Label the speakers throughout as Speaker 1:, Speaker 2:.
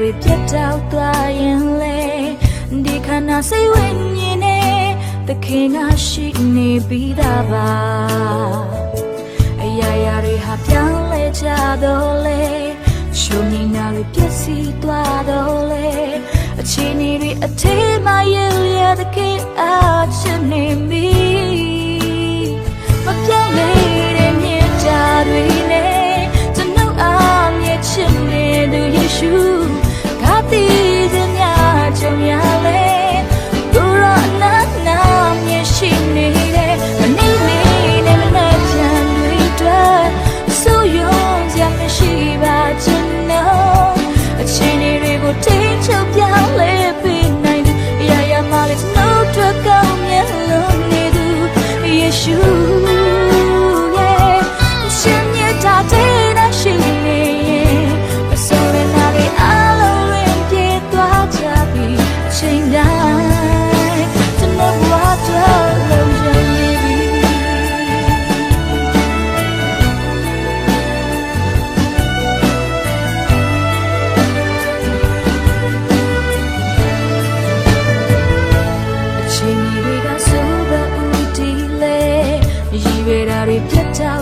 Speaker 1: တွေပြတ်တောက်သွားရင်လေဒီခန္ဓာစိတ်ဝိညာဉ်နဲ့သခင်ကရှိနေပြီးသားပါအရာရာတွေဟာပြောင်းလဲကြတော့လေချုံနေနာတွေပြည့်စည်သွားတော့လေအခြေအနေတွေအထေးမှရရသခင်အားချစ်နေပြီ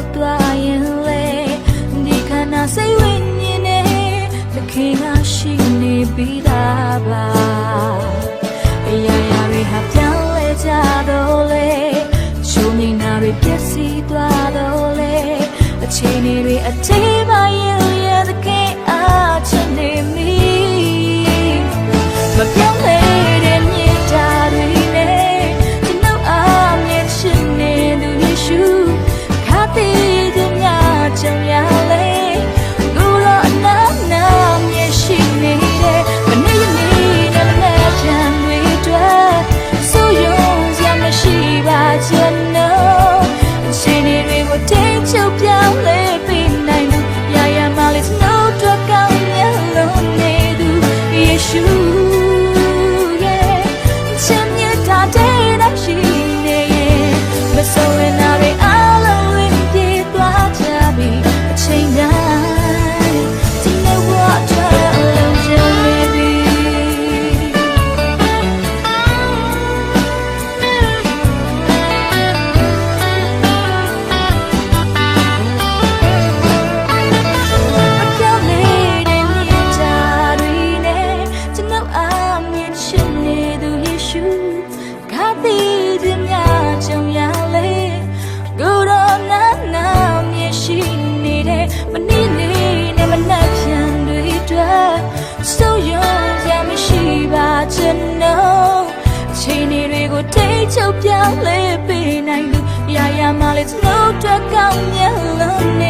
Speaker 1: ရောက်သွားရင်လေဒီခန္ဓာစိတ်ဝိညာဉ်နဲ့သခင်ကရှိနေပြီးသားပါအရာရာတွေဟာပြောင်းလဲကြတော့လေချုံနေတာတွေပြည့်စည်သွား ချုပ်ပြောင်းလဲ ချုပ်ပြောင်းလဲပေးနိုင်သူရာရာမှလည်းသူတို့အတွက်ကောင်းမြတ်လို့နေ